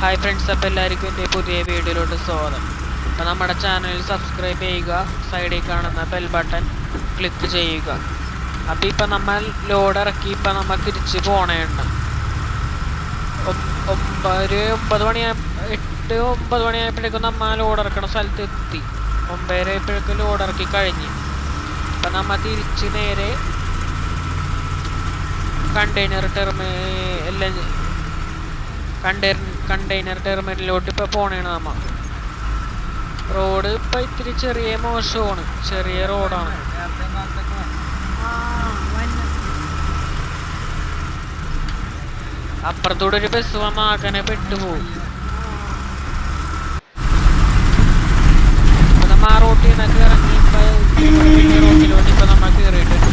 Hi friends അപ്പോൾ എല്ലാവർക്കും എന്റെ പുതിയ വീഡിയോയിലോട്ട് സ്വാഗതം. അപ്പോൾ നമ്മുടെ ചാനൽ സബ്സ്ക്രൈബ് ചെയ്യുക സൈഡിൽ കാണുന്ന ബെൽ ബട്ടൺ ക്ലിക്ക് ചെയ്യുക. അപ്പോൾ ഇപ്പം നമ്മൾ ലോഡ് ഇറക്കി ഇപ്പം നമ്മൾ തിരിച്ച് പോണേണ്ട ഒരു ഒമ്പത് മണിയായ എട്ട് ഒമ്പത് മണിയായപ്പോഴേക്കും നമ്മൾ ലോഡ് ഇറക്കണ സ്ഥലത്ത് എത്തി. ഒമ്പതര ആയപ്പോഴേക്കും ലോഡ് ഇറക്കി കഴിഞ്ഞ്. അപ്പം നമ്മൾ തിരിച്ച് നേരെ കണ്ടെയ്നർ ടെർമി എല്ലാം കണ്ടെയ്നർ കണ്ടെയ്നർ ടെർമിനലിലോട്ട് ഇപ്പോൾ പോണേണ് നമ്മ. റോഡ് ഇപ്പം ഇത്തിരി ചെറിയ മോശമാണ്. ചെറിയ റോഡാണ് അപ്പുറത്തൂടെ ഒരു ബസ് വന്ന ആകനെ പെട്ടുപോകും നമ്മ ആ റോട്ടിൽ നിന്നൊക്കെ ഇറങ്ങി റോട്ടിലോട്ട് ഇപ്പം നമ്മൾ കയറിയിട്ടുണ്ട്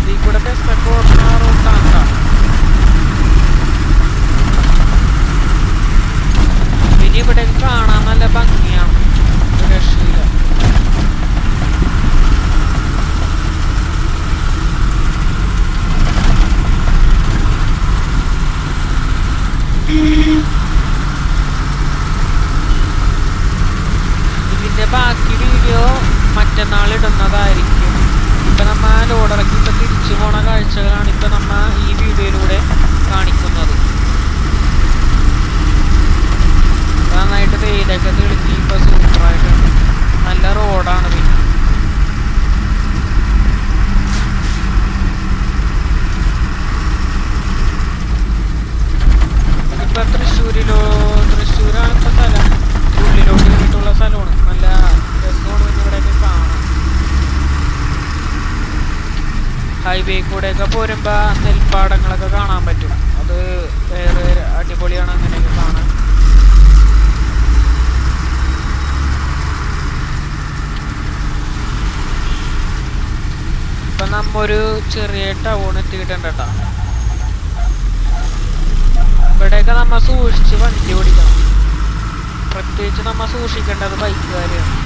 ഇതിൽ കൂടെ ബസ്സൊക്കെ ഓടുന്ന റൂട്ടാണ് ട്ടോ. ഇനി ഇവിടെ കാണാൻ നല്ല ഭംഗിയാണ് ഒരു രക്ഷയില്ല ഇതിന്റെ ബാക്കി വീഡിയോ മറ്റന്നാൾ ഇടുന്നതായിരിക്കും ഇപ്പൊ നമ്മ ലോഡിറക്കി ഇപ്പൊ തിരിച്ചു പോണ കാഴ്ചകളാണ് ഇപ്പൊ നമ്മ ഈ വീഡിയോയിലൂടെ കാണിക്കുന്നത് നന്നായിട്ട് വെയിലൊക്കെ തെളിഞ്ഞ് ഇപ്പൊ സൂപ്പറായിട്ടുണ്ട് നല്ല റോഡാണ് പിന്നെ ഇപ്പൊ തൃശ്ശൂരിലോ തൃശ്ശൂരാണ് ഇപ്പൊ സ്ഥലം ഉള്ളിലോട്ട് കയറിയിട്ടുള്ള സ്ഥലമാണ് നല്ല രസമാണ് പിന്നെ ഇവിടെയൊക്കെ കാണാം ഹൈവേ കൂടെയൊക്കെ പോരുമ്പോ നെൽപ്പാടങ്ങളൊക്കെ കാണാൻ പറ്റും. അത് വേറെ അടിപൊളിയാണ് അങ്ങനെയൊക്കെ കാണാൻ. ഇപ്പൊ നമ്മ ഒരു ചെറിയ ടൗൺ എത്തിയിട്ടുണ്ട് ഇവിടെയൊക്കെ നമ്മ സൂക്ഷിച്ച് വണ്ടി ഓടിക്കണം. പ്രത്യേകിച്ച് നമ്മ സൂക്ഷിക്കേണ്ടത് ബൈക്കുകാരെയാണ്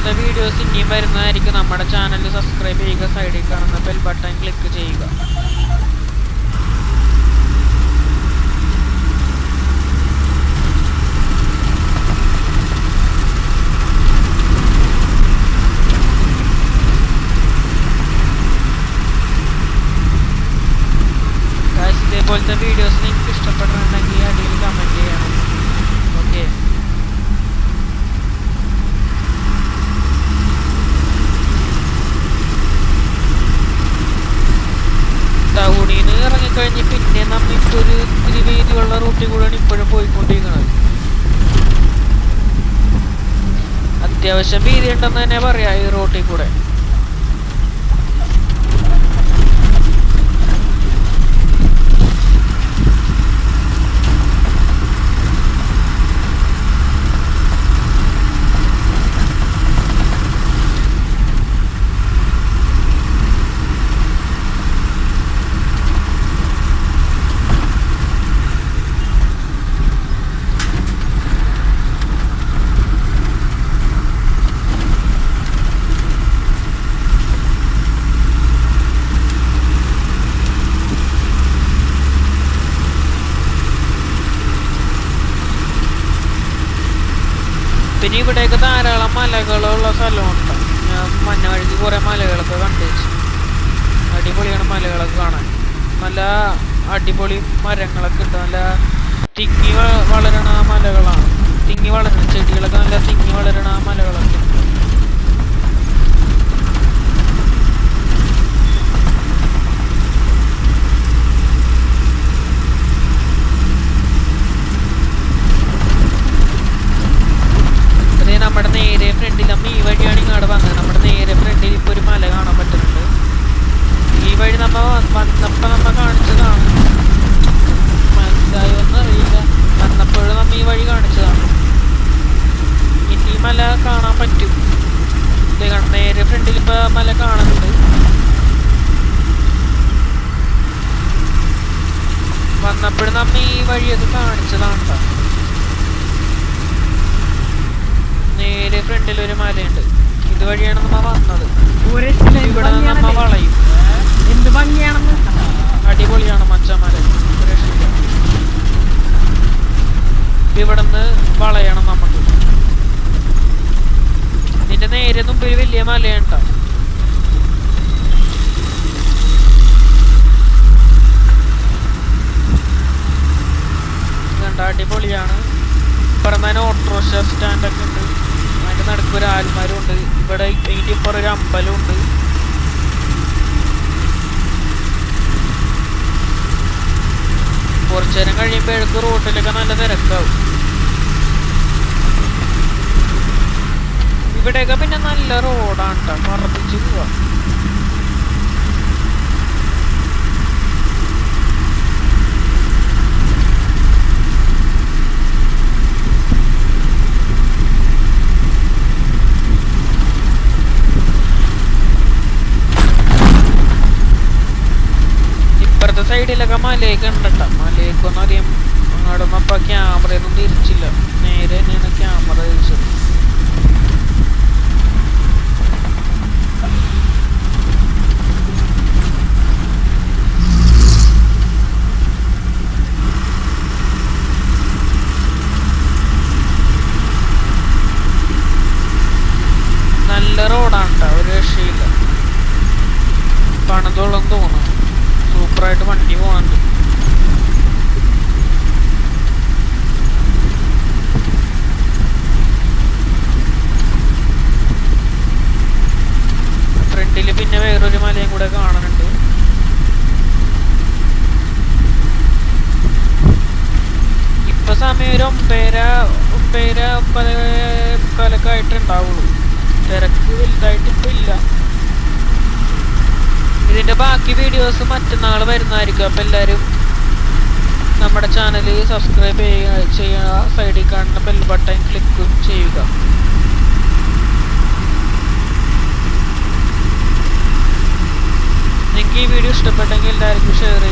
ഇതേപോലത്തെ വീഡിയോസ് ഇനിയും വരുന്നതായിരിക്കും. നമ്മുടെ ചാനൽ സബ്സ്ക്രൈബ് ചെയ്യുക സൈഡിൽ കാണുന്ന ബെൽ ബട്ടൺ ക്ലിക്ക് ചെയ്യുക. ഇതേപോലത്തെ വീഡിയോസ് ഒരു ഇത്തിരി വീതിയുള്ള റൂട്ടിൽ കൂടെയാണ് ഇപ്പോഴും പോയിക്കൊണ്ടിരിക്കുന്നത്. അത്യാവശ്യം വീതി ഉണ്ടെന്ന് തന്നെ പറയാം ഈ റോട്ടിൽ കൂടെ. പിന്നെ ഇവിടെയൊക്കെ ധാരാളം മലകളുള്ള സ്ഥലമുണ്ട്. ഞാൻ മഞ്ഞ വഴിക്ക് കുറെ മലകളൊക്കെ കണ്ടുവച്ചു അടിപൊളിയാണ് മലകളൊക്കെ കാണാൻ. നല്ല അടിപൊളി മരങ്ങളൊക്കെ ഉണ്ട്. നല്ല തിങ്ങി വളരണ മലകളാണ്. തിങ്ങി വളരണ ചെടികളൊക്കെ നല്ല തിങ്ങി വളരണ മലകളൊക്കെ ഉണ്ട്. അതേ നമ്മുടെ നമ്മ ഈ വഴിയാണ് ഇങ്ങോട്ട് വന്നത്. നമ്മുടെ നേരെ ഫ്രണ്ടിൽ ഇപ്പോൾ ഒരു മല കാണാൻ പറ്റുന്നുണ്ട്. ഈ വഴി നമ്മൾ വന്നപ്പോൾ നമ്മൾ നമ്മ കാണിച്ചതാണ്. മനസ്സിലായോന്ന് അറിയില്ല. വന്നപ്പോഴും നമ്മൾ ഈ വഴി കാണിച്ചതാണ്. ഇനി മല കാണാൻ പറ്റും. നേരെ ഫ്രണ്ടിൽ ഇപ്പൊ മല കാണുന്നുണ്ട്. വന്നപ്പോഴും നമ്മൾ ഈ വഴിയൊക്കെ കാണിച്ചതാണ് ട്ടോ. നേരെ ഫ്രണ്ടിൽ ഒരു മലയുണ്ട് ഇതുവഴിയാണ് നമ്മ വന്നത്. ഇവിടെ നമ്മ വളയും. എന്ത് ഭംഗിയാണെന്ന് അടിപൊളിയാണ് മച്ചമല നിന്ന് വളയണം നമുക്ക്. ഇതിന്റെ നേരെ മുമ്പിൽ വലിയ മലയുണ്ട? കണ്ട അടിപൊളിയാണ്. ഓട്ടോ ഓട്ടോറിക്ഷ സ്റ്റാൻഡൊക്കെ ഉണ്ട്. അതിന്റെ നടുക്ക് ഒരു ആൽമാരും ഉണ്ട് ഇവിടെ അതിന്റെ ഇപ്പുറം ഒരു അമ്പലം ഉണ്ട് കുറച്ചു നേരം കഴിയുമ്പോഴേക്ക് റോട്ടിലൊക്കെ നല്ല തിരക്കാവും. ഇവിടെയൊക്കെ പിന്നെ നല്ല റോഡാണ് കേട്ടോ മറപ്പിച്ച് പോവാ. മലയൊക്കെ ഉണ്ടട്ടോ. മലയൊക്കെന്ന് അറിയാം അങ്ങോട്ടൊന്നും അപ്പൊ ക്യാമറയൊന്നും തിരിച്ചില്ല നേരെ തന്നെയാണ് ക്യാമറ തിരിച്ചത് നല്ല റോഡാണ് ട്ടോ ഒരു രക്ഷയില്ല പണിതുള്ളം തോന്നുന്നു സൂപ്പറായിട്ട് വണ്ടി പോകുന്നുണ്ട് ഫ്രണ്ടിൽ പിന്നെ വേറൊരു മലയും കൂടെ കാണുന്നുണ്ട് ഇപ്പൊ സമയം ഒരു ഒമ്പതര ഒമ്പതര ഒമ്പത് മുക്കാലൊക്കെ ആയിട്ടുണ്ടാവുള്ളൂ തിരക്ക് വലുതായിട്ട് ഇപ്പൊ ഇല്ല ഇതിന്റെ ബാക്കി വീഡിയോസ് മറ്റന്നാൾ വരുന്നതായിരിക്കും. അപ്പൊ എല്ലാരും നമ്മുടെ ചാനൽ സബ്സ്ക്രൈബ് ചെയ്യുക ചെയ്യുക. സൈഡിൽ കാണുന്ന ബെൽ ബട്ടൺ ക്ലിക്കും ചെയ്യുക. നിങ്ങൾക്ക് ഈ വീഡിയോ ഇഷ്ടപ്പെട്ടെങ്കിൽ എല്ലാവർക്കും ഷെയർ ചെയ്ത്